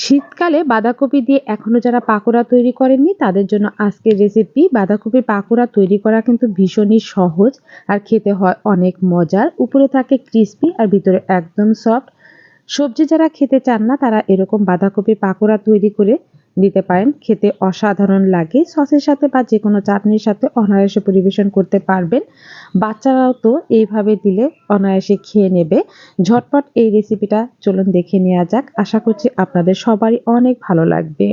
শীতকালে বাঁধাকপি দিয়ে এখনও যারা পাকোড়া তৈরি করেননি, তাদের জন্য আজকের রেসিপি বাঁধাকপির পাকোড়া তৈরি করা কিন্তু ভীষণই সহজ আর খেতে হয় অনেক মজার। উপরে থাকে ক্রিস্পি আর ভিতরে একদম সফট সবজি যারা খেতে চান না, তারা এরকম বাঁধাকপি পাকোড়া তৈরি করে দিতে পারেন। খেতে অসাধারণ লাগে। সসের সাথে বা যে কোনো চাটনির সাথে অনায়াসে পরিবেশন করতে পারবেন। বাচ্চারাও তো এইভাবে দিলে অনায়াসে খেয়ে নেবে। ঝটপট এই রেসিপিটা চলুন দেখে নেওয়া যাক। আশা করছি আপনাদের সবারই অনেক ভালো লাগবে।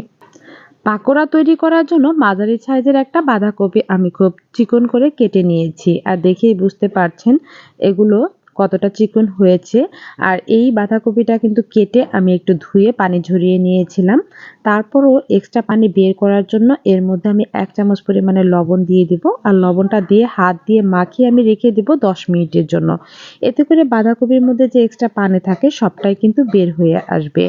পাকোড়া তৈরি করার জন্য মাঝারি সাইজের একটা বাঁধাকপি আমি খুব চিকন করে কেটে নিয়েছি। আর দেখেই বুঝতে পারছেন, এগুলো কতটা চিকন হয়েছে। আর এই বাঁধাকপিটা কিন্তু কেটে আমি একটু ধুয়ে পানি ঝরিয়ে নিয়েছিলাম। তারপরও এক্সট্রা পানি বের করার জন্য এর মধ্যে আমি এক চামচ পরিমাণে লবণ দিয়ে দিব। আর লবণটা দিয়ে হাত দিয়ে মাখিয়ে আমি রেখে দিব দশ মিনিটের জন্য। এতে করে বাঁধাকপির মধ্যে যে এক্সট্রা পানি থাকে সবটাই কিন্তু বের হয়ে আসবে।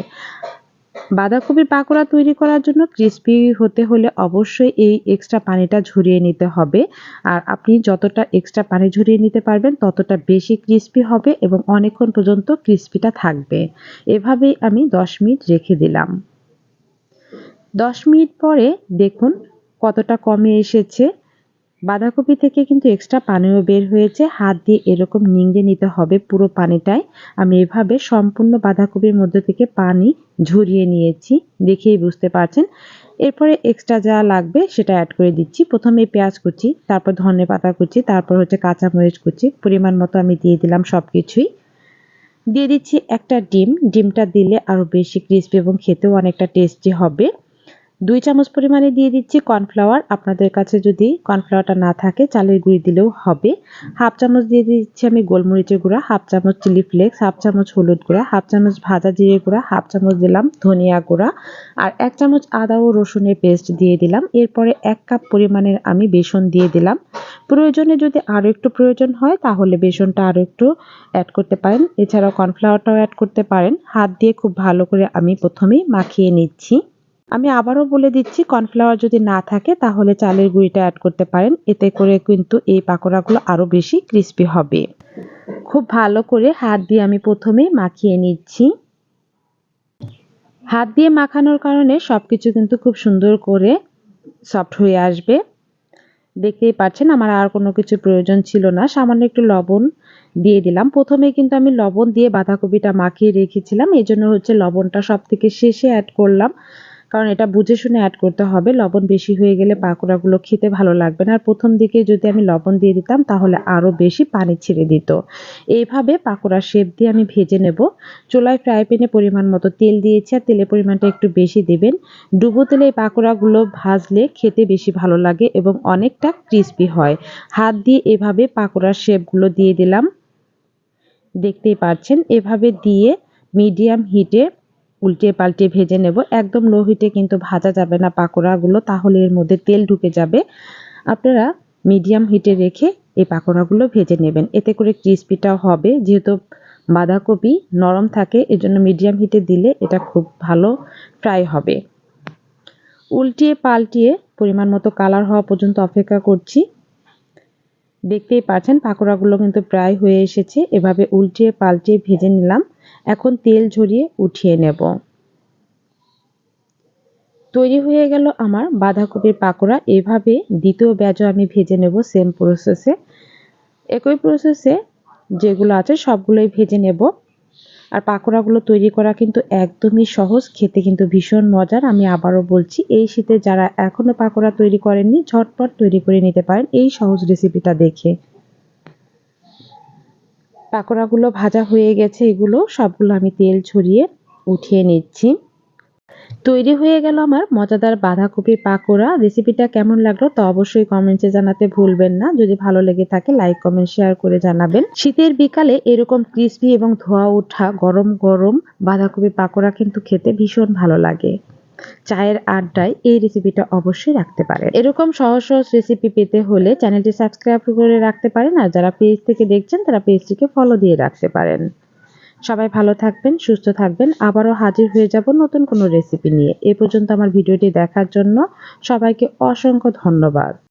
বাঁধাকপির পাকোড়া তৈরি করার জন্য ক্রিস্পি হতে হলে অবশ্যই এই এক্সট্রা পানিটা ঝরিয়ে নিতে হবে। আর আপনি যতটা এক্সট্রা পানি ঝরিয়ে নিতে পারবেন, ততটা বেশি ক্রিস্পি হবে এবং অনেকক্ষণ পর্যন্ত ক্রিস্পিটা থাকবে। এভাবেই আমি দশ মিনিট রেখে দিলাম। দশ মিনিট পরে দেখুন কতটা কমে এসেছে। বাঁধাকপি থেকে কিন্তু এক্সট্রা পানিও বের হয়েছে। হাত দিয়ে এরকম নিংড়ে নিতে হবে পুরো পানিটাই আমি এভাবে সম্পূর্ণ বাঁধাকপির মধ্যে থেকে পানি ঝরিয়ে নিয়েছি, দেখেই বুঝতে পারছেন। এরপরে এক্সট্রা যা লাগবে সেটা অ্যাড করে দিচ্ছি। প্রথমে পেঁয়াজ কুচি, তারপর ধনে পাতা কুচি, তারপর হচ্ছে কাঁচামরিচ কুচি। পরিমাণ মতো আমি দিয়ে দিলাম সব কিছুই দিয়ে দিচ্ছি একটা ডিম। ডিমটা দিলে আরও বেশি ক্রিস্পি এবং খেতেও অনেকটা টেস্টি হবে। দুই চামচ পরিমাণে দিয়ে দিচ্ছি কর্নফ্লাওয়ার। আপনাদের কাছে যদি কর্নফ্লাওয়ারটা না থাকে, চালের গুঁড়ি দিলেও হবে। হাফ চামচ দিয়ে দিচ্ছি আমি গোলমরিচের গুঁড়া, হাফ চামচ চিলি ফ্লেক্স, হাফ চামচ হলুদ গুঁড়া, হাফ চামচ ভাজা জিরে গুঁড়া, হাফ চামচ দিলাম ধনিয়া গুঁড়া। আর এক চামচ আদা ও রসুনের পেস্ট দিয়ে দিলাম। এরপরে এক কাপ পরিমাণের আমি বেসন দিয়ে দিলাম। প্রয়োজনে যদি আরও একটু প্রয়োজন হয়, তাহলে বেসনটা আরও একটু অ্যাড করতে পারেন। এছাড়াও কর্নফ্লাওয়ারটাও অ্যাড করতে পারেন। হাত দিয়ে খুব ভালো করে আমি প্রথমেই মাখিয়ে নিচ্ছি। আমি আবারও বলে দিচ্ছি, কর্নফ্লাওয়ার যদি না থাকে তাহলে চালের গুঁড়িটা অ্যাড করতে পারেন। এতে করে কিন্তু এই পাকোড়াগুলো আরও বেশি ক্রিস্পি হবে। খুব ভালো করে হাত দিয়ে আমি প্রথমেই মাখিয়ে নিচ্ছি। হাত দিয়ে মাখানোর কারণে সব কিছু কিন্তু খুব সুন্দর করে সফট হয়ে আসবে। দেখতেই পাচ্ছেন, আমার আর কোনো কিছু প্রয়োজন ছিল না। সামান্য একটু লবণ দিয়ে দিলাম। প্রথমে কিন্তু আমি লবণ দিয়ে বাঁধাকপিটা মাখিয়ে রেখেছিলাম। এই জন্য হচ্ছে লবণটা সব থেকে শেষে অ্যাড করলাম। কারণ এটা বুঝে শুনে অ্যাড করতে হবে। লবণ বেশি হয়ে গেলে পাকোড়াগুলো খেতে ভালো লাগবে না। আর প্রথম দিকে যদি আমি লবণ দিয়ে দিতাম, তাহলে আরও বেশি পানি ছেড়ে দিত। এইভাবে পাকোড়া শেপ দিয়ে আমি ভেজে নেব। চুলায় ফ্রাই প্যানে পরিমাণ মতো তেল দিয়েছি, আর তেলের পরিমাণটা একটু বেশি দেবেন। ডুবো তেলে এই পাকোড়াগুলো ভাজলে খেতে বেশি ভালো লাগে এবং অনেকটা ক্রিস্পি হয়। হাত দিয়ে এভাবে পাকোড়ার শেপগুলো দিয়ে দিলাম। দেখতেই পাচ্ছেন এভাবে দিয়ে মিডিয়াম হিটে উল্টে পাল্টে ভেজে নেব। একদম লো হিটে কিন্তু ভাজা যাবে না পাকোড়াগুলো, তাহলে এর মধ্যে তেল ঢুকে যাবে। আপনারা মিডিয়াম হিটে রেখে এই পাকোড়াগুলো ভেজে নেবেন। এতে করে ক্রিস্পিটাও হবে। যেহেতু বাঁধাকপি নরম থাকে, এজন্য মিডিয়াম হিটে দিলে এটা খুব ভালো ফ্রাই হবে। উল্টিয়ে পাল্টিয়ে পরিমাণ মতো কালার হওয়া পর্যন্ত অপেক্ষা করছি। দেখতেই পাচ্ছেন পাকোড়াগুলো কিন্তু প্রায় হয়ে এসেছে। এভাবে উল্টিয়ে পাল্টিয়ে ভেজে নিলাম। এখন তেল ঝরিয়ে উঠিয়ে নেব। তৈরি হয়ে গেল আমার বাঁধাকপির পাকোড়া। এভাবে দ্বিতীয় ব্যাজও আমি ভেজে নেব সেম প্রসেসে একই প্রসেসে যেগুলো আছে সবগুলোই ভেজে নেব। আর পাকোড়াগুলো তৈরি করা কিন্তু একদমই সহজ, খেতে কিন্তু ভীষণ মজার। আমি আবারও বলছি, এই শীতে যারা এখনও পাকোড়া তৈরি করেননি, ঝটপট তৈরি করে নিতে পারেন এই সহজ রেসিপিটা দেখে। পাকোড়াগুলো ভাজা হয়ে গেছে, এগুলো সবগুলো আমি তেল ছড়িয়ে উঠিয়ে নিচ্ছি। তৈরি হয়ে গেল আমার মজাদার বাঁধাকপির পাকোড়া। রেসিপিটা কেমন লাগল তা অবশ্যই কমেন্টে জানাতে ভুলবেন না। যদি ভালো লেগে থাকে লাইক কমেন্ট শেয়ার করে জানাবেন। শীতের বিকালে এরকম ক্রিসপি এবং ধোয়া ওঠা গরম গরম বাঁধাকপির পাকোড়া কিন্তু খেতে ভীষণ ভালো লাগে। চায়ের আড্ডায় এই রেসিপিটা অবশ্যই রাখতে পারেন। এরকম সহজ সহজ রেসিপি পেতে হলে চ্যানেলটি সাবস্ক্রাইব করে রাখতে পারেন আর যারা পেজ থেকে দেখছেন, তারা পেজটিকে ফলো দিয়ে রাখতে পারেন। সবাই ভালো থাকবেন, সুস্থ থাকবেন। আবারও হাজির হয়ে যাব নতুন কোনো রেসিপি নিয়ে। এ পর্যন্ত আমার ভিডিওটি দেখার জন্য সবাইকে অসংখ্য ধন্যবাদ।